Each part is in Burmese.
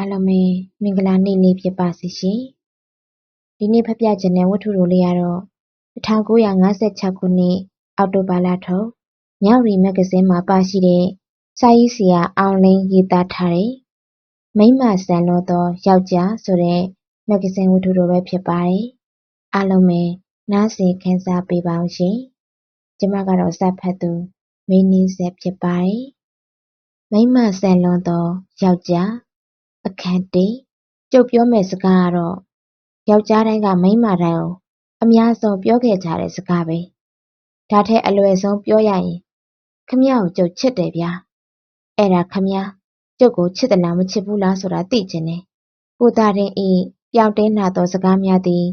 အားလုံးပဲမင်္ဂလာနေ့လေးဖြစ်ပါစေရှင်။ဒီနေ့ဖတ်ပြခြင်းတဲ့ဝတ္ထုတိုလေးကတော့1956ခုနှစ်အောက်တိုဘာလထုတ်မြောက်ရီမဂ္ဂဇင်းမှာပါရှိတဲ့စာရေးဆရာအောင်လင်းရေးသားထားတဲ့မိမ့်မဆန်လို့သောယောက်ျားဆိုတဲ့မဂ္ဂဇင်းဝတ္ထုတိုပဲဖြစ်ပါတယ်။အားလုံးပဲနားဆင်ခန်းစားပေးပါအောင်ရှင်။ကျွန်မကတော့စဖတ်သူမင်းနီးဆက်ဖြစ်ပါတယ်။မိမ့်မဆန်လွန်သောယောက်ျား အခန်း ၁ ကျုပ်ပြောမယ့်စကားကတော့ ယောက်ျားတိုင်းက မိန်းမတိုင်းကို အများဆုံးပြောခဲ့ကြတဲ့စကားပဲ။ဒါထက်အလွယ်ဆုံးပြောရရင် ခမရကို ကျုပ်ချစ်တယ်ဗျာ။အဲ့ဒါ ခမရကျုပ်ကို ချစ်သလား မချစ်ဘူးလားဆိုတာ သိချင်တယ်။ကိုသားတင်ဤပြောင်းတင်းလာသော စကားများသည်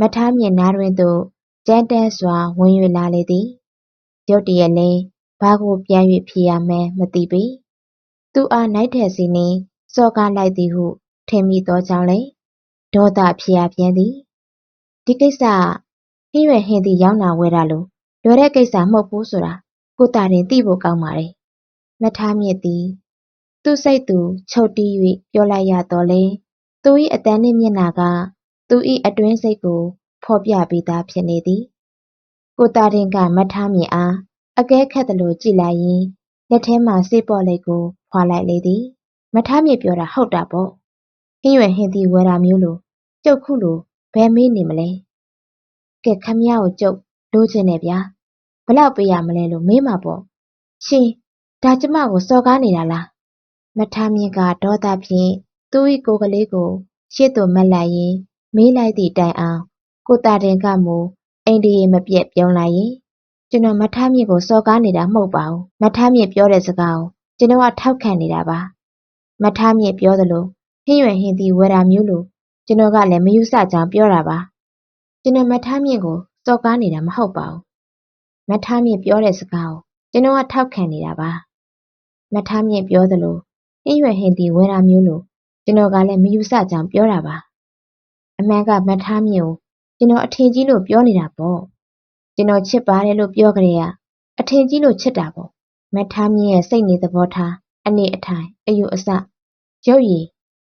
မထားမြင်နားတွင်သို့ ကြမ်းတမ်းစွာ ဝင်၍လာလေသည်။ရုတ်တရက်လည်း ဘာကိုပြန်၍ဖြေရမှန်းမသိပေ။သူအား နိုက်ထက်စီနှင့် စော်ကားလိုက်သည်ဟုထင်မိသောကြောင့်လည်းဒေါသဖြစ်ရပြန်သည်။ဒီကိစ္စကဟင်းရွယ်ဟင်းသီးရောင်းတာဝယ်တာလိုလွယ်တဲ့ကိစ္စမဟုတ်ဘူးဆိုတာကိုသာတင်သိဖို့ကောင်းပါတယ်။မထားမြစ်သည် သူ့စိတ်သူချုပ်တီး၍ပြောလိုက်ရသော်လည်းသူ၏အသံနှင့်မျက်နှာကသူ၏အတွင်းစိတ်ကိုဖော်ပြပြီးသားဖြစ်နေသည်။ကိုသာတင်ကမထားမြစ်အားအကဲခတ်သလိုကြည့်လိုက်ရင်းလက်ထဲမှဆေးပေါ့လိပ်ကိုဖွာလိုက်လေသည် မထားမြစ်ပြောတာဟုတ်တာပေါ့ဟင်းရွယ်ဟင်းသီးဝယ်တာမျိုးလိုကျုပ်ခုလိုဘယ်မေးနေမလဲကဲခမရကိုကျုပ်လိုချင်တယ်ဗျာဘလောက်ပေးရမလဲလို့မေးမှာပေါ့ရှင်ဒါကျမကိုစော်ကားနေတာလားမထားမြင့်ကဒေါသဖြင့်သူ့၏ကိုယ်ကလေးကိုရှေ့သို့မက်လိုက်ရင်မေးလိုက်သည့်တိုင်အောင်ကိုတာတင်ကမူအိန္ဒိယမပြက်ပြုံးလိုက်ရင်ကျွန်တော်မထားမြင့်ကိုစော်ကားနေတာမဟုတ်ပါဘူးမထားမြင့်ပြောတဲ့စကားကိုကျွန်တော်ကထောက်ခံနေတာပါ မထားမြစ်ပြောသလိုဟင်းရွယ်ဟင်းသီးဝယ်တာမျိုးလိုကျွန်တော်ကလည်းမယူဆကြောင်းပြောတာပါကျွန်တော်မထားမြင့်ကိုစော်ကားနေတာမဟုတ်ပါဘူးမထားမြင့်ပြောတဲ့စကားကိုကျွန်တော်ကထောက်ခံနေတာပါမထားမြင့်ပြောသလိုဟင်းရွယ်ဟင်းသီးဝယ်တာမျိုးလိုကျွန်တော်ကလည်းမယူဆကြောင်းပြောတာပါအမှန်ကမထားမြင့်ကိုကျွန်တော်အထင်ကြီးလို့ပြောနေတာပေါ့ကျွန်တော်ချစ်ပါတယ်လို့ပြောကြရအထင်ကြီးလို့ချစ်တာပေါ့မထားမြင့်ရဲ့စိတ်နေသဘောထား အနေအထိုင်အယူအဆရုပ်ရည်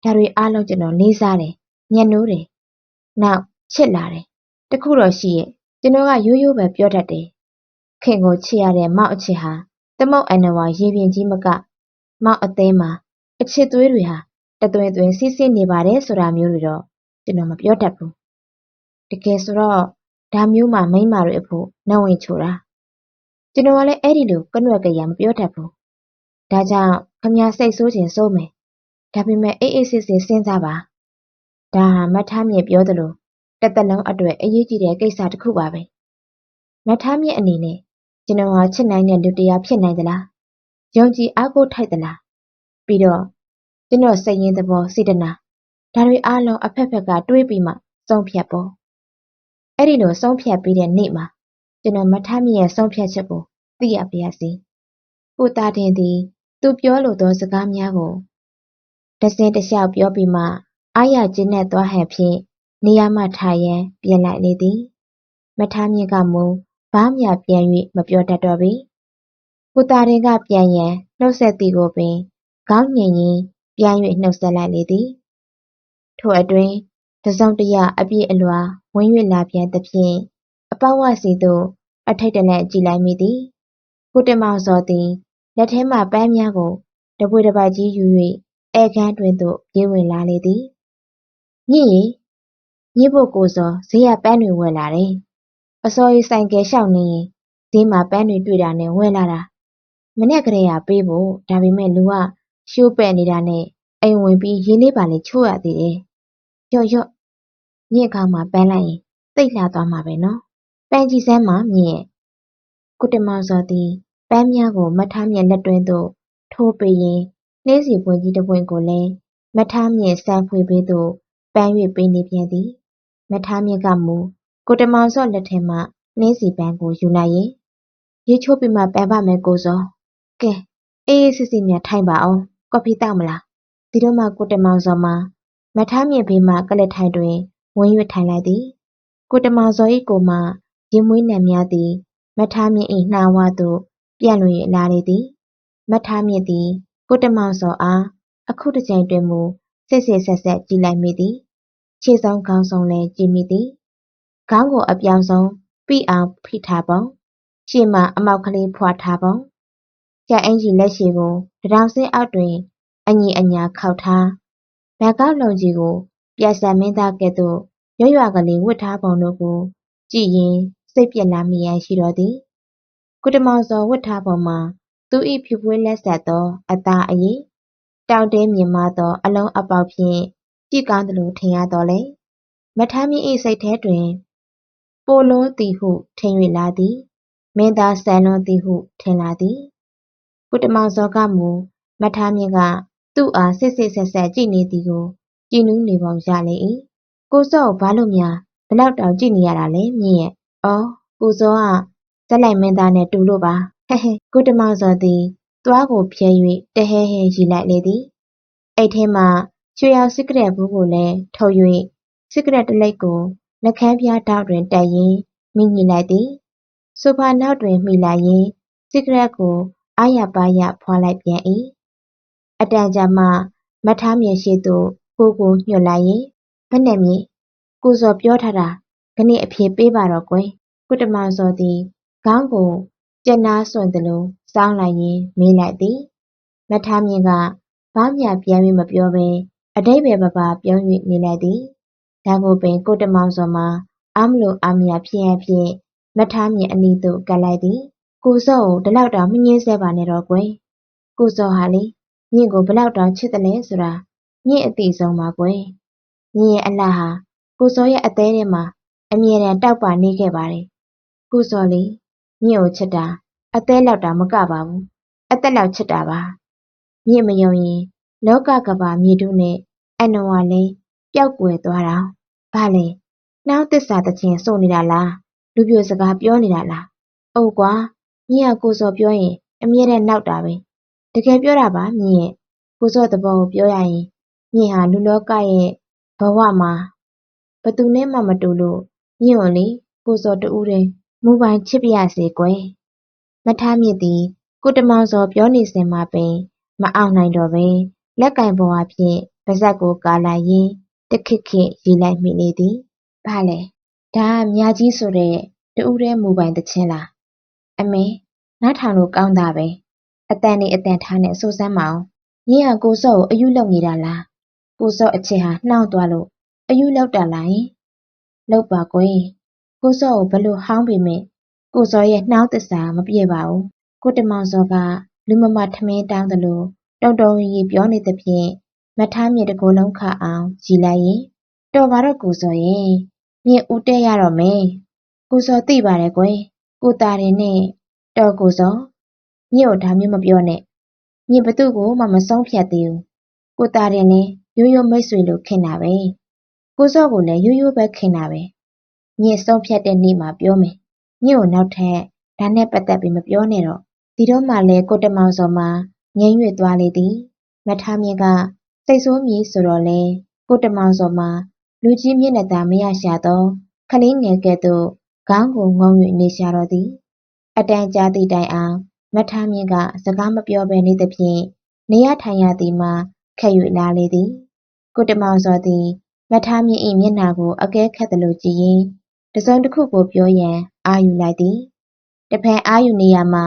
ဒါတွေအားလုံးကျွန်တော်လေးစားတယ်ညှဉ်းနိုးတယ်နောက်ချစ်လာတယ်တခုတော့ရှိရဲ့ကျွန်တော်ကရိုးရိုးပဲပြောတတ်တယ်ခင်ကိုချစ်ရတဲ့မောက်အချစ်ဟာသမုတ်အန်နဝါရေပြင်ကြီးမကမောက်အသေးမှာအချစ်သွေးတွေဟာတသွင်သွင်စီးဆင်းနေပါတယ်ဆိုတာမျိုးတွေတော့ကျွန်တော်မပြောတတ်ဘူးတကယ်ဆိုတော့ဒါမျိုးမှမိန်းမတွေအဖို့နှုတ်ဝင်ချိုတာကျွန်တော်ကလည်းအဲ့ဒီလိုကနွက်ကြရမပြောတတ်ဘူး ဒါကြောင့်ခမစိတ်ဆိုးခြင်းစိုးမယ်ဒါပေမဲ့အေးအေးဆေးဆေးစဉ်းစားပါဒါဟာမထားမြင့်ပြောသလိုတစ်သက်လုံးအတွက်အရေးကြီးတဲ့ကိစ္စတစ်ခုပါပဲမထားမြင့်အနေနဲ့ကျွန်တော်ဟာချစ်နိုင်တဲ့လူတရားဖြစ်နိုင်သလားယုံကြည်အားကိုးထိုက်သလားပြီးတော့ကျွန်တော်စိတ်ရင်းသဘောစေတနာဒါတွေအားလုံးအဖက်ဖက်ကတွေးပြီးမှဆုံးဖြတ်ဖို့အဲ့ဒီလိုဆုံးဖြတ်ပြီးတဲ့နေ့မှာကျွန်တော်မထားမြင့်ရဲ့ဆုံးဖြတ်ချက်ကိုသိရပါရစေကိုတာတင်သည် သူပြောလိုသောစကားများကို တဆင်းတလျှောက်ပြောပြီးမှ အားရကျေနပ်သွားဟန်ဖြင့် နေရာမှထိုင်ရန် ပြင်လိုက်လေသည်။မထားမြင့်ကမူ ဘားမြပြန်၍မပြောတတ်တော့ပေ။ကိုသာတင်က ပြန်ရန် နှုတ်ဆက်သည်ကိုပင် ခေါင်းငြိမ်ရင်း ပြန်၍နှုတ်ဆက်လိုက်လေသည်။ထိုအတွင်း တစုံတရာ အပြည့်အလွှာ ဝင်၍လာပြန်သဖြင့် အပေါက်ဝစီသို့ အထိတ်တလန့် ကြည့်လိုက်မိသည်။ကိုတင်မောင်စောသည် လက်ထဲမှပန်းများကိုတပွေတပတ်ကြီးယူ၍ဧည့်ခန်းတွင်သို့ပြေးဝင်လာလေသည်။မြင့်ရေညစ်ဖို့ကိုဇော်ဈေးကပန်းတွေဝယ်လာတယ်။အစောကြီးဆိုင်ကယ်လျှောက်နေရင်ဈေးမှာပန်းတွေတွေ့တာနဲ့ဝယ်လာတာ။မနေ့ကတည်းကပေးဖို့ဒါပေမဲ့လူကရှိုးပဲ့နေတာနဲ့အိမ်ဝင်ပြီးရေလေးပါလေးချိုးရသေးတယ်။ရော့ရော့မြင့်ခေါင်းမှာပန်းလိုက်ရင်တိတ်လှသွားမှာပဲနော်။ပန်းကြီးစမ်းမှာမြင့်ကိုတမောင်စော်သည် ပန်းများကို မထားမြင့်လက်တွင်းသို့ ထိုးပေးရင်း နှင်းဆီပွင့်ကြီးတစ်ပွင့်ကိုလည်း မထားမြင့်စမ်းဖွေပေးသို့ ပန်း၍ပေးနေပြန်သည်။မထားမြင့်ကမူ ကိုတမောင်စော့လက်ထဲမှ နှင်းဆီပန်းကို ယူလိုက်ရင်ရေချိုးပြီးမှ ပန်းပါမယ်ကိုစော။ကဲ အေးအေးဆေးဆေးများ ထိုင်ပါအောင်ကော်ဖီတောက်မလား။ဒီတော့မှ ကိုတမောင်စော်မှာ မထားမြင့်ဘေးမှကလစ်ထိုင်တွင် ဝင်၍ထိုင်လိုက်သည်။ကိုတမောင်စော်၏ကိုမှရင်မွေးနံများသည် မထားမြင့်၏နှာဝသို့ ပြန့်လွင့်၍လာလေသည်။မထားမြင့်သည် ကိုတမောင်စောအားအခုတစ်ကြိမ်တွင်မူစစ်စစ်ဆက်ဆက်ကြည့်လိုက်မိသည်ခြေဆုံးခေါင်းဆုံးလည်းကြည့်မိသည်ခေါင်းကိုအပြောင်ဆုံးပြအောင်ဖိထားပုံရှေ့မှာအမောက်ကလေးဖွာထားပုံကြက်အင်ကြီးလက်ရှိကိုတထောင်စင်းအောက်တွင်အညီအညာခောက်ထားဘက်ကောက်လုံးကြီးကိုပြက်ဆက်မင်းသားကဲ့သို့ရွရွကလေးဝတ်ထားပုံတို့ကို ကြည့်ရင်စိတ်ပြက်လာမိရန်ရှိတော်သည် ကုတမောင်စောဝတ်ထားပုံမှာ သူ၏ဖြူဖွေးလက်ဆက်သော အသားအရည်တောင့်တင်းမြင့်မားသော အလုံးအပေါက်ဖြင့် ကြည့်ကောင်းသလို ထင်ရသော်လည်း မထမ်းမြင့်၏စိတ်ထဲတွင် ပိုလွန်းသည်ဟု ထင်၍လာသည် မင်းသားဆန်လွန်းသည်ဟု ထင်လာသည်ကုတမောင်စောကမူ မထမ်းမြင့်က သူ့အားစစ်စစ်ဆက်ဆက်ကြည့်နေသည်ကို ကြည်နူးနေပုံရလေ၏ကိုစော့ဘာလို့များဘလောက်တောင် ကြည့်နေရတာလဲမြင့်ရဲ့ အော် ကိုစောက ဇက်လိုက်မင်းသားနဲ့တူလို့ပါဟဲဟဲကုတမောင်စောသည်သွားကိုဖြဲ၍တဟဲဟဲရီလိုက်လေသည်အိတ်ထဲမှရွှေရောင်စကရက်ဘူးကိုလည်းထုတ်၍စကရက်တလိပ်ကိုနှကန်းပြားတောက်တွင်တက်ရင်းမိညှိလိုက်သည်ဆိုဖာနောက်တွင်မိလိုက်ရင်းစကရက်ကိုအာရပါရဖွာလိုက်ပြန်၏အတန်ကြာမှမထားမြင်ရှိသို့ကိုကိုညွှတ်လိုက်ရင်ဘယ်နဲ့မြည်ကိုစောပြောထားတာခဏအဖြေပေးပါတော့ကွယ်ကုတမောင်စောသည် ခေါင်းကို ကြက်နားစွန့်သလို စောင်းလိုက်ရင်း မေးလိုက်သည် မထားမြင်က ဘာမျှပြန်၍မပြောဘဲအတိတ်ပဲပပါ ပြုံး၍နေလိုက်သည် ဒါကိုပင် ကိုတမောင်စောမှာ အားမလို့အားမရ ဖြစ်ရဖြင့် မထားမြင်အနီးသို့ ကပ်လိုက်သည် ကိုစောကို ဒီလောက်တောင်မငင်းဆဲပါနဲ့တော့ကွယ် ကိုစောဟာလေ မြင့်ကိုဘလောက်တောင် ချစ်တယ်လဲဆိုတာ မြင့်အသိဆုံးပါကွယ် မြင့်ရဲ့အလှဟာ ကိုစောရဲ့အသေးထဲမှာ အမြဲတမ်း တောက်ပါနေခဲ့ပါတယ် ကိုစောလေ မြင့်ကိုချစ်တာအသေးလောက်တာမကပါဘူးအသက်လောက်ချစ်တာပါမြင့်မယုံရင်လောကကဘာမြေတုနဲ့အနဝလည်းပျောက်ကွယ်သွားတာဘာလဲနှောင်းသစ္စာတခြင်းစုံနေတာလားလူပြိုစကားပြောနေတာလားအိုကွာမြင့်ကကိုစောပြောရင်အမြဲတမ်းနောက်တာပဲတကယ်ပြောတာပါမြင့်ရဲ့ကိုစောသဘောကိုပြောရရင်မြင့်ဟာလူလောကရဲ့ဘဝမှာဘသူနဲ့မှမတူလို့မြင့်ကိုလေကိုစောတူးတယ် မူပိုင်ချစ်ပြရစေကွယ်မထားမြင့်သည်ကိုတမောင်စောပြောနေစဉ်မှာပင် မအောင်နိုင်တော့ပဲလက်ကင်ပေါ်အဖြစ်ပါဇက်ကိုကာလိုက်ရင်းတခစ်ခစ်ရီလိုက်မိနေသည်ဘာလဲဒါကမြာကြီးဆိုတဲ့တူးတဲ့မူပိုင်တခြင်းလားအမေနားထောင်လို့ကောင်းတာပဲအတန်နေအတန်ထားနဲ့စူးစမ်းမအောင်မြင်းကကိုစော့ကိုအယူလောက်နေတာလားကိုစော့အချစ်ဟာနှောင့်သွားလို့အယူလောက်တာလားယင်လောက်ပါကွယ် ကိုစော့ကိုဘလို့ဟောင်းပေမဲ့ကိုစော့ရဲ့နှောင်းသစ္စာမပြေပါဘူးကိုတမောင်စောကလူမမထမင်းတောင်းတယ်လို့တုံတုံရီပြောနေသဖြင့်မထားမြစ်တကိုယ်လုံးခအောင်ကြည်လိုက်ရင်တော်ပါတော့ကိုစော်ရဲ့မြင့်ဦးတဲ့ရတော့မယ်ကိုစော်သိပါတယ်ကွယ်ကိုတာရင်နဲ့တော်ကိုစော်မြင့်ကိုဒါမျိုးမပြောနဲ့မြင့်ဘသူ့ကိုမှမဆုံးဖြတ်သေးဘူးကိုတာရင်နဲ့ရိုးရိုးမိတ်ဆွေလိုခင်တာပဲကိုစော့ကိုလည်းရိုးရိုးပဲခင်တာပဲ မြင့်ဆုံးဖြတ်တဲ့နေ့မှာပြောမယ်မြင့်ကိုနောက်ထပ်ဒါနဲ့ပတ်သက်ပြီးမပြောနဲ့တော့ဒီတော့မှလဲကိုတမောင်စော်မှာငိမ့်၍သွားလေသည်မထားမြင့်ကစိတ်ဆိုးမြည်ဆိုတော့လဲကိုတမောင်စော်မှာလူကြီးမျက်နှာသာမရရှာသောခလေးငယ်ကဲ့သို့ခေါင်းကိုငုံ၍နေရှာတော့သည်အတန်ကြာသည့်တိုင်အောင်မထားမြင့်ကစကားမပြောဘဲနေသဖြင့်နေရထိုင်ရသည်မှာခက်၍လာလေသည်ကိုတမောင်စော်သည်မထားမြင့်၏မျက်နှာကိုအကဲခတ်သလိုကြည့်ရင်း တစုံတစ်ခုကိုပြောရန် အာယူလိုက်သည်တဖန်အာယူနေရမှ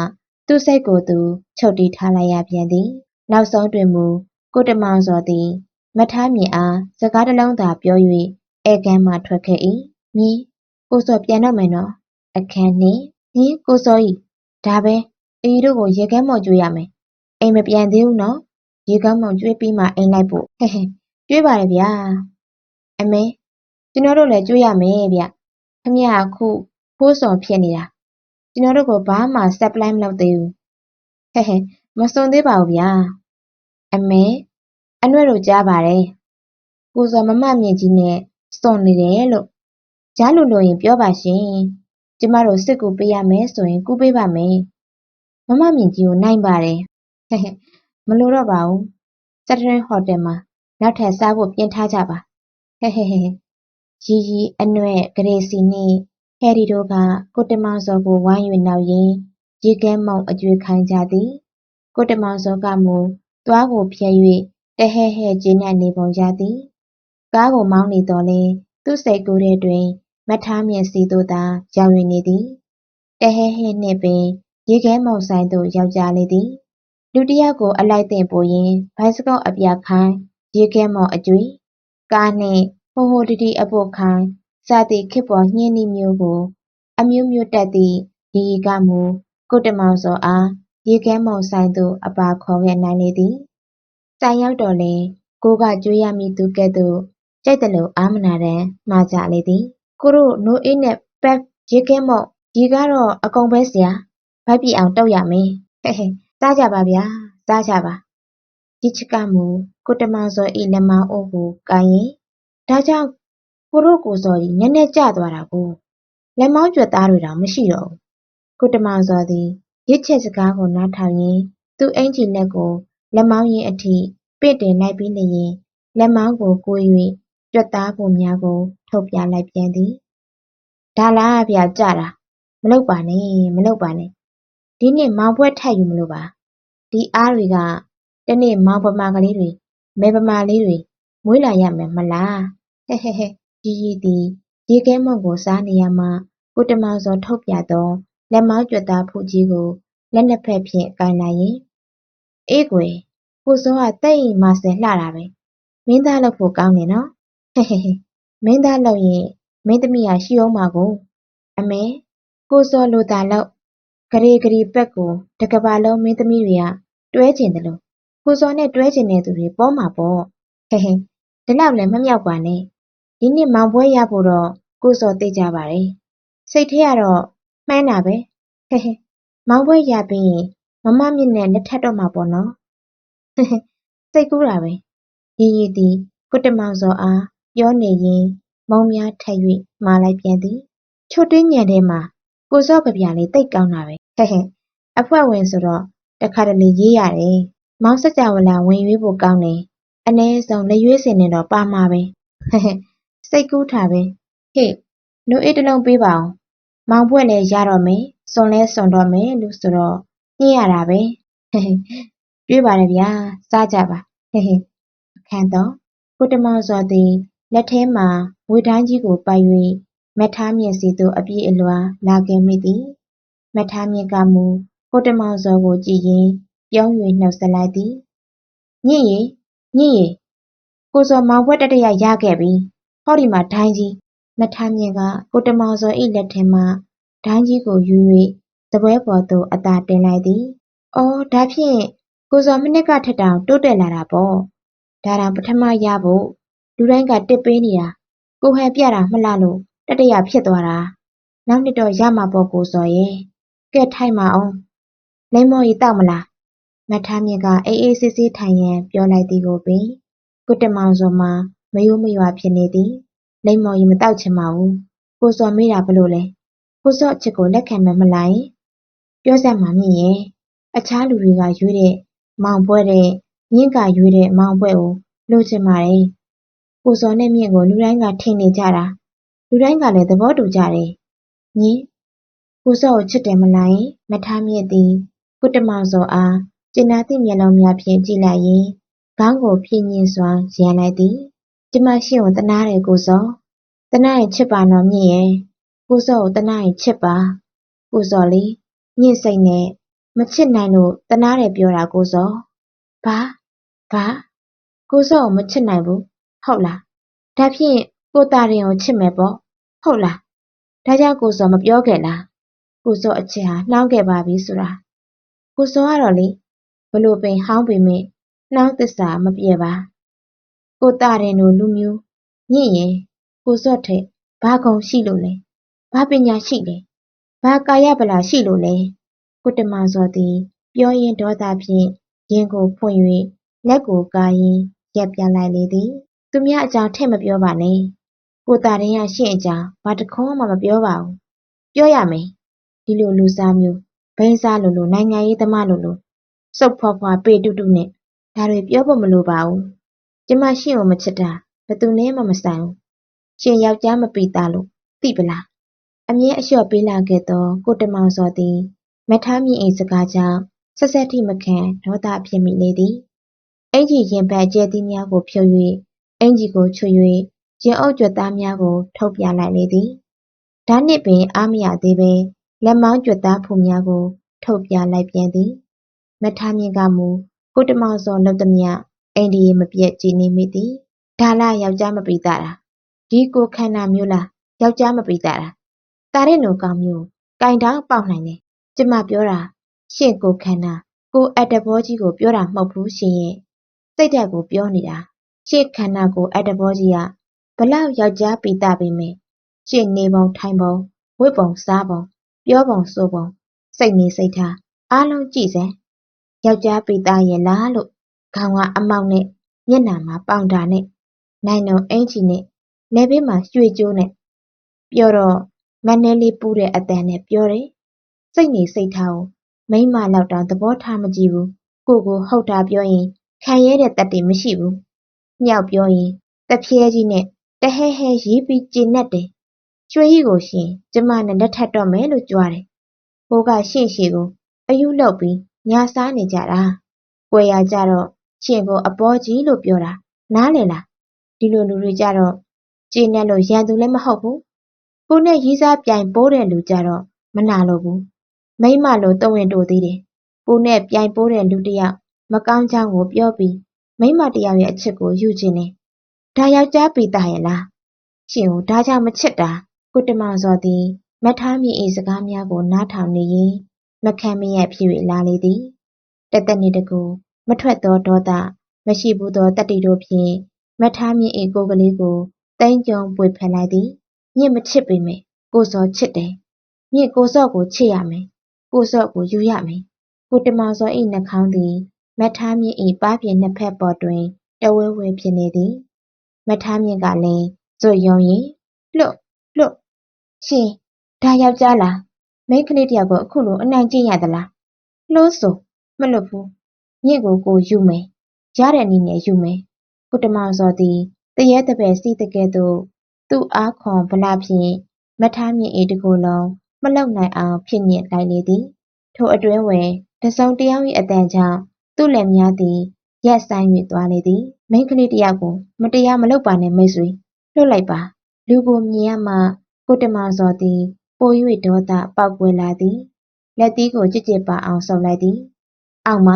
သူ့စိတ်ကိုသူ ချုပ်တီးထားလိုက်ရပြန်သည်နောက်ဆုံးတွင်မူကိုတမောင်စော်သည် မထားမြင်အားစကားတစ်လုံးသာပြော၍ဧကန်းမှထွက်ခဲ့၏မြည်ကိုစော်ပြန်တော့မယ်နော်အခန်းနှင့်ဟင်ကိုစော်ဤဒါပဲအီတို့ကိုရေကန်းမော်ကျွေးရမယ်အိမ်မပြန်သေးဘူးနော်ရေကန်းမော်ကျွေးပြီးမှအိမ်လိုက်ဖို့ဟဲ့ဟဲ့ကျွေးပါတယ်ဗျာအမေကျွန်တော်တို့လည်းကျွေးရမယ်ဗျ ခမရအခုဖိုးစော်ဖြစ်နေတာ ကျွန်တော်တို့ကို ဘာမှ supply မလုပ်သေးဘူး ဟဲ့ဟဲ့မစွန်သေးပါဘူးဗျာ အမေ အနှဲ့တို့ ကြားပါတယ် ကိုစော်မမမြင့်ကြီးနဲ့စွန်နေတယ်လို့ ကြားလို့လို့ရင် ပြောပါရှင် ကျမတို့ စစ်ကူပေးရမယ်ဆိုရင် ကူပေးပါမယ် မမမြင့်ကြီးကို နိုင်ပါတယ် ဟဲ့ဟဲ့ မလိုတော့ပါဘူးစက်တရင်ဟိုတယ်မှာ နောက်ထပ် စားဖို့ ပြင်ထားကြပါ ဟဲ့ဟဲ့ဟဲ့ ရီရီ အနှဲ့ ဂရေစီနှင့်ဟဲရီတို့က ကိုတမောင်စောကို ဝိုင်း၍နောက်ရင်း ရေကဲမုံအကျွေးခိုင်းကြသည် ကိုတမောင်စောကမူ သွားကိုဖျက်၍တဟဲဟဲကျေနပ်နေပုံရသည် ကားကိုမောင်းနေတော့လဲသူ့စိတ်ကူးထဲတွင် မထားမြင့်စီသို့သာ ရောက်ရနေသည် တဟဲဟဲနှင့်ပင် ရေခဲမုန်ဆိုင်သို့ ရောက်ကြလေသည် လူတစ်ယောက်ကို အလိုက်သင့်ပို့ရင်း ဘိုက်စကောက်အပြခိုင်း ရေခဲမော်အကျွေကားနှင့် ဟိုဟိုတီတီအပုတ်ခိုင်းစသည့်ခေတ်ပေါ်ညှင်းနှီးမျိုးကို အမျိုးမျိုးတက်သည့်ဒီကမူကိုတမောင်စောအားရေခဲမုန်ဆိုင်သို့အပါခေါ်ခဲ့နိုင်လေသည်ဆိုင်ရောက်တော့လေကိုကကြွေးရမည်သူကဲ့သို့ကြိုက်တယ်လို့အာမနာတမ်းမှာကြလေသည်ကိုတို့နိုးအေးနဲ့ပက်ရေခဲမော့ဒီကတော့အကုန်ပဲဆရာဗတ်ပြအောင်တောက်ရမယ်ဟဲ့ဟဲ့စားကြပါဗျာစားကြပါဒီချက်ကမူကိုတမောင်စောဤလက်မောင်းအိုးကိုကိုင်းရင် ဒါကြောင့် ကိုတို့ကိုစောကြီးနည်းနည်းကျသွားတာကို လက်မောင်းကျွတ်သားတွေတောင် မရှိတော့ဘူး ကိုတမောင်စောသည် ရစ်ချက်စကားကို နားထောင်ရင်း သူ့အင်ကြီးလက်ကို လက်မောင်းရင်းအထိ ပင့်တင်လိုက်ပြီးလျင် လက်မောင်းကိုကိုး၍ကြွက်သားပုံများကို ထုတ်ပြလိုက်ပြန်သည် ဒါလားဗျာကြတာ မလုပ်ပါနဲ့ မလုပ်ပါနဲ့ ဒီနှစ်မောင်ဘွဲ့ထက်ယူမလို့ပါ ဒီအားတွေက တနေ့ မောင်ပမာကလေးတွေမဲပမာလေးတွေ မွေးလာရမယ်မလား ဟဲ့ဟဲ့ဟဲ့ကြီးကြီးသည် ရေခဲမုံကို စားနေရမှ ကိုတမောင်စောထုတ်ပြတော့လက်မောင်းကြွက်သားဖူကြီးကို လက်နှစ်ဖက်ဖြင့်ကင်လိုက်ရင်အေးကွယ် ကိုစောကတိတ်မဆယ်လှတာပဲ မင်းသားလုပ်ဖို့ကောင်းတယ်နော် ဟဲ့ဟဲ့ဟဲ့ မင်းသားလုပ်ရင် မင်းသမီးကရှိအောင်မှာကို အမေ ကိုစောလိုတာလောက်ဂရေဂရီပက်ကို တကဘာလုံး မင်းသမီးတွေက တွဲကျင်တယ်လို့ကိုစောနဲ့ တွဲကျင်တဲ့သူတွေ ပေါ်မှာပေါ့ ဟဲ့ဟဲ့ ဒီလောက်လည်း မမြောက်ပါနဲ့ ဒီနှစ်မောင်ပွဲရဖို့တော့ကိုစောသိကြပါတယ်စိတ်ထဲကတော့မှန်းတာပဲဟဲ့ဟဲ့မောင်ပွဲရပြီးရင်မမမြင့်နဲ့လက်ထပ်တော့မှာပေါ့နော်ဟဲ့ဟဲ့စိတ်ကူးတာပဲရီရီသည်ကိုတမောင်စောအားပြောနေရင်မုံများထက်၍မှားလိုက်ပြန်သည်ချိုတွင်းညံထဲမှာကိုစော့ကဗျာလေးတိတ်ကောင်းတာပဲဟဲ့ဟဲ့အဖွဲ့ဝင်ဆိုတော့တခါတလေရေးရတယ်မောင်စကြဝဠာဝင်ရွေးဖို့ကောင်းတယ်အ ਨੇ ဆုံးလက်ရွေးစင်နေတော့ပါမှာပဲဟဲ့ဟဲ့ စိတ်ကူးတာပဲ ဟေ့နှုတ်အေးတစ်လုံးပေးပါအောင်မောင်ဘွဲ့လည်းရတော့မယ် စွန်လဲစွန်တော့မယ်လို့ဆိုတော့ ညှိရတာပဲဟဲ့ဟဲ့တွေးပါတယ်ဗျာ စားကြပါဟဲ့ဟဲ့အခန်းတော့ကိုတမောင်စောသည် လက်ထဲမှ ငွေတိုင်းကြီးကိုပိုက်၍မထားမြင့်စီသို့ အပြည့်အလွှာလာခဲ့မိသည်မထားမြင့်ကမူ ကိုတမောင်စောကိုကြည့်ရင်ပြုံး၍နှုတ်ဆက်လိုက်သည်ညင့်ရီညင့်ရီကိုစောမောင်ဘွက်တတရရခဲ့ပြီ ဟောဒီမှာဒိုင်းကြီးမထားမြင့်ကကိုတမောင်စော၏လက်ထဲမှဒိုင်းကြီးကိုယူ၍စပွဲပေါ်သို့အသာတင်လိုက်သည်အော်ဒါဖြင့်ကိုစောမနစ်ကထက်တောင်တိုးတက်လာတာပေါ့ဒါတောင်ပထမရဖို့လူတိုင်းကတစ်ပေးနေတာကိုဟန်ပြတာမလှလို့တတရဖြစ်သွားတာနောက်နှစ်တော့ရမှာပေါ့ကိုစောရဲ့ကဲထိုက်မအောင်လိမ္မော်ရီတောက်မလားမထားမြင့်ကအေးအေးဆေးဆေးထိုင်ရန်ပြောလိုက်သည်ကိုပင်ကိုတမောင်စောမှာ မယိုးမရွာဖြစ်နေသည်လိမ္မော်ရီမတောက်ချင်ပါဘူးကိုစောမေးတာဘလို့လဲကိုစောအချစ်ကိုလက်ခံမယ်မလားပြောစမ်းပါမြင့်ရဲ့အခြားလူတွေကရွေးတဲ့မောင်ဘွဲ့တဲ့မြင့်ကရွေးတဲ့မောင်ဘွဲ့ကိုလိုချင်ပါတယ်ကိုစောနဲ့မြင့်ကိုလူတိုင်းကထင်နေကြတာလူတိုင်းကလည်းသဘောတူကြတယ်ညီကိုစောကိုချစ်တယ်မလားမထားမြင့်သည်ကိုတမောင်စောအားကျင်နာသည့်မျက်လုံးများဖြင့်ကြည့်လိုက်ရင်ခေါင်းကိုဖြည့်ညင်စွာရန်လိုက်သည် ကျမရှိကိုတနာတယ်ကိုစောတနာရင်ချစ်ပါနော်မြင့်ရဲ့ကိုစောကိုတနာရင်ချစ်ပါကိုစောလေးညင့်စိတ်နဲ့မချစ်နိုင်လို့တနာတယ်ပြောတာကိုစောဘာဘာကိုစောကိုမချစ်နိုင်ဘူးဟုတ်လားဒါဖြင့်ကိုတာရင်ကိုချစ်မယ်ပေါ့ဟုတ်လားဒါကြောင့်ကိုစောမပြောခဲ့လားကိုစောအချစ်ဟာနှောင်းခဲ့ပါပြီဆိုတာကိုစောကတော့လေဘလို့ပင်ဟောင်းပေမဲ့နှောင်းသစ္စာမပြေပါ ကိုတာရင်တို့လူမျိုးညင့်ရင်ကိုစော့ထက်ဘာကုံရှိလို့လဲဘာပညာရှိလဲဘာကာယဗလာရှိလို့လဲကိုတမစောသည်ပြောရင်းဒေါသဖြင့်ရင်ကိုဖွင့်၍လက်ကိုကားရင်းရက်ပြလိုက်လေသည် သူများအကြောင်းထည့်မပြောပါနဲ့ကိုတာရင်ရရှင့်အကြောင်းဘာတခွန်းမှမပြောပါဘူးပြောရမယ်ဒီလိုလူစားမျိုးဘိန်းစားလိုလိုနိုင်ငံရေးသမားလိုလိုစုပ်ဖွားဖွားပေတူတူနဲ့ဒါတွေပြောဖို့မလိုပါဘူး ကျမရှင့်ကိုမချစ်တာဘသူနဲ့မှမဆိုင်ဘူးရှင်ယောက်ျားမပီတာလို့သိပလားအမြဲအလျှော့ပေးလာခဲ့သောကိုတမောင်စောသည်မထားမြင့်၏စကားကြောင့်ဆက်ဆက်ထိမခံဒေါသဖြစ်မိလေသည်အင်ကြီးရင်ဘတ်ကျဲသီးများကိုဖြုတ်၍အင်ကြီးကိုချွတ်၍ရင်အုပ်ကြွက်သားများကို ထုတ်ပြလိုက်လေသည်ဒါနှင့်ပင်အားမရသေးပဲလက်မောင်းကြွက်သားဖူများကို ထုတ်ပြလိုက်ပြန်သည်မထားမြင့်ကမူကိုတမောင်စောလှုပ်သည်မြ အိန္ဒိယမပြက်ကြည်နေမိသည်ဒါလာယောက်ျားမပိတာတာဒီကိုခန္ဓာမျိုးလားယောက်ျားမပိတာတာတာတဲ့နိုကောင်မျိုးကင်တောင်းပေါက်နိုင်တယ်ကျမပြောတာရှင့်ကိုခန္ဓာကိုအတ္တဘောကြီးကိုပြောတာမဟုတ်ဘူးရှင်ရဲ့စိတ်ဓာတ်ကိုပြောနေတာရှင့်ခန္ဓာကိုအတ္တဘောကြီးကဘလောက်ယောက်ျားပိတာပေမဲ့ရှင့်နေပုံထိုင်ပုံဝတ်ပုံစားပုံပြောပုံဆိုပုံစိတ်နေစိတ်ထားအားလုံးကြည့်စမ်းယောက်ျားပိတာရဲ့လားလို့ ခေါင်းကအမောက်နဲ့ မျက်နှာမှာ ပေါင်တာနဲ့ နိုင်တော်အင်ချီနဲ့လက်ဘေးမှာ ရွှေကြိုးနဲ့ ပြောတော့ မနှဲလေးပူတဲ့အတန်နဲ့ ပြောတယ် စိတ်နေစိတ်ထားကို မိမလောက်တောင် သဘောထားမကြည့်ဘူး ကိုကို ဟုတ်တာပြောရင် ခံရဲတဲ့တက်တွေမရှိဘူး မြောက်ပြောရင်တဖြဲကြီးနဲ့ တဟဲဟဲရေးပြီး ကျင်내တယ် ရွှေကြီးကိုရှင် ကျမနဲ့ လက်ထပ်တော့မယ်လို့ ကြွားတယ် ဟိုက ရှင့်ရှည်ကိုအယူလောက်ပြီး ညာစားနေကြတာ ကွယ်ရကြတော့ ရှင်ကိုအပေါ်ကြီးလို့ပြောတာနားလည်လားဒီလိုလူတွေကြတော့ကျင်내လို့ရန်သူလည်းမဟုတ်ဘူးကိုနဲ့ရီးစားပြိုင်ပိုးတဲ့လူကြတော့မနာလို့ဘူးမိမလိုတဝင်တိုသေးတယ်ကိုနဲ့ပြိုင်ပိုးတဲ့လူတယောက်မကောင်းကြောင်းကိုပြောပြီးမိမတယောက်ရဲ့အချစ်ကိုယူခြင်းနဲ့ဒါယောက်ျားပိတာရဲ့လားရှင်ကိုဒါကြောင့်မချစ်တာကိုတမောင်စောသည်မထားမြင့်၏စကားများကိုနားထောင်နေရင်မခံမရဖြစ်၍လာလေသည်တသက်နေတကူ မထွက်သောဒေါသမရှိဘူးသောတတ္တိတို့ဖြင့်မထားမြင့်၏ကိုယ်ကလေးကိုတိမ်ကြုံပွေဖက်လိုက်သည်ညစ်မချစ်ပေမဲ့ကိုစောချစ်တယ်မြင့်ကိုစော့ကိုချစ်ရမယ်ကိုစော့ကိုယူရမယ်ကိုတမောင်စော၏နှာခေါင်းသည်မထားမြင့်၏ပါးပြင်နှစ်ဖက်ပေါ်တွင်တဝဲဝဲဖြစ်နေသည်မထားမြင့်ကလည်းဇွတ်ယုံရင်လွတ်လွတ်ရှင်ဒါယောက်ျားလားမိန်းကလေးတယောက်ကိုအခုလိုအနိုင်ကျင့်ရသလားလို့ဆိုမလွတ်ဘူး မြင့်ကို ကိုယူမယ် ရတဲ့နည်းနဲ့ ယူမယ် ကိုတမောင်စောသည်တရေတပည့်စီးတကဲ့သို့ သူ့အားခွန်ဗလာဖြင့် မထားမြင့်၏တကိုယ်လုံး မလုံနိုင်အောင် ဖြစ်ညစ်လိုက်လေသည် ထိုအတွင်းဝယ်တစုံတယောက်၏အတန်ကြောင့် သူ့လက်များသည်ရက်ဆိုင်၍သွားလေသည် မိန်းကလေးတယောက်ကို မတရားမလုပ်ပါနဲ့ မိတ်ဆွေ လွှတ်လိုက်ပါ လူကိုမြင်ရမှ ကိုတမောင်စောသည် ပို၍ဒေါသပေါက်ကွယ်လာသည် လက်သီးကိုကြစ်ကြစ်ပါအောင် ဆုပ်လိုက်သည် အောင်မ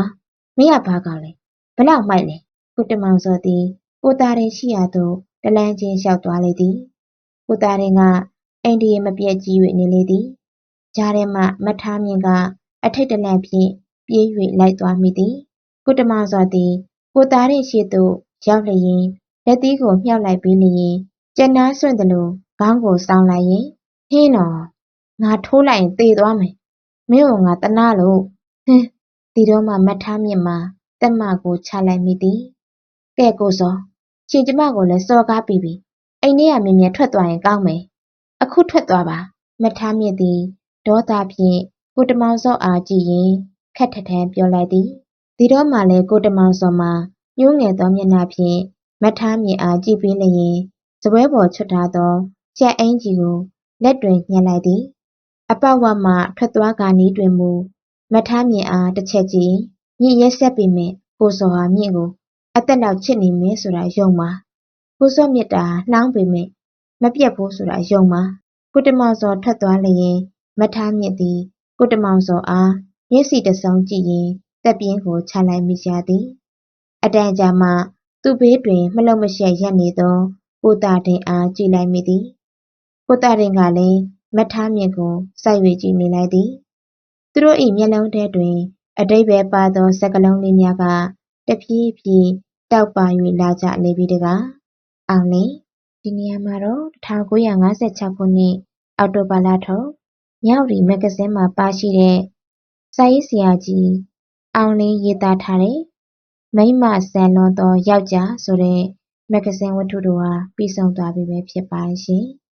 မင်းကဘာကောင်လဲဘလောက်မိုက်လဲကိုတမောင်စောသည်ကိုသားရင်ရှိရာသို့တလန်းချင်းလျှောက်သွားလေသည်ကိုသားရင်ကအိန္ဒိယမပြည့်ကြီး၍နေလေသည်ကြားထဲမှမထားမြင့်ကအထိတ်တလန့်ဖြင့်ပြေး၍လိုက်သွားမိသည်ကိုတမောင်စောသည်ကိုသားရင်ရှိသို့ရောက်လျင်လက်သီးကိုမြှောက်လိုက်ပြီးလျင်ကျန်နာစွန့်သလိုခေါင်းကိုစောင်းလိုက်ရင်ဟင်းတော်ငါထိုးလိုက်ရင်သေသွားမယ်မင်းကိုငါတနာလို့ဟင်း ဒီတော့မှ မထားမြင့်မှာတက်မကို ချလိုက်မိသည် ကဲ ကိုစောရှင်ကျမကိုလည်း စော်ကားပြီးပြီ အိမ်ထဲက မြင်မြင်ထွက်သွားရင် ကောင်းမယ် အခု ထွက်သွားပါမထားမြင့်သည် ဒေါသဖြင့် ကိုတမောင်စောအားကြည့်ရင်ခက်ထထန်ပြောလိုက်သည်ဒီတော့မှလည်း ကိုတမောင်စောမှာ ညှိုးငယ်သောမျက်နှာဖြင့် မထားမြင့်အား ကြည့်ပြီးလျင်စပွဲပေါ်ချွတ်ထားသောကြက်အင်းကြီးကို လက်တွင်ညှက်လိုက်သည် အပတ်ဝမှ ထွက်သွားကာနီးတွင်မူ မထားမြင့်အားတစ်ချက်ကြည့်မြင့်ရက်ဆက်ပေမဲ့ကိုစောဟာမြင့်ကို အသက်လောက်ချစ်နေမယ်ဆိုတာယုံပါကိုစောမြတ်တာလှောင်းပေမဲ့မပြတ်ဘူးဆိုတာယုံပါကိုတမောင်စောထွက်သွားလျင်မထားမြင့်သည်ကိုတမောင်စောအားမျက်စိတစုံကြည့်ရင်တက်ပြင်းကိုချလိုက်မိကြသည်အတန်ကြာမှသူ့ဘေးတွင်မလုံမရှက်ရပ်နေသောကိုတာတင်အားကြည့်လိုက်မိသည်ကိုတာတင်ကလည်းမထားမြင့်ကိုစိုက်၍ကြည့်နေလိုက်သည် သူတို့၏မျက်လုံးထဲတွင်အတိတ်ပဲပါသော စကလုံးလေးများက တဖြည်းဖြည်း တောက်ပါ၍လာကြလေပြီတကား အောင်လင်ဒီနေရာမှာတော့ 1956 ခုနှစ် အောက်တိုဘာလထုတ် မြောက်ရီမဂ္ဂဇင်းမှာ ပါရှိတဲ့ စာရေးဆရာကြီး အောင်လင်း ရေးသားထားတဲ့ မိမဆန်လွန်သော ယောက်ျား ဆိုတဲ့ မဂ္ဂဇင်းဝတ္ထုတို့ဟာ ပြီးဆုံးသွားပြီပဲ ဖြစ်ပါတယ်ရှင်။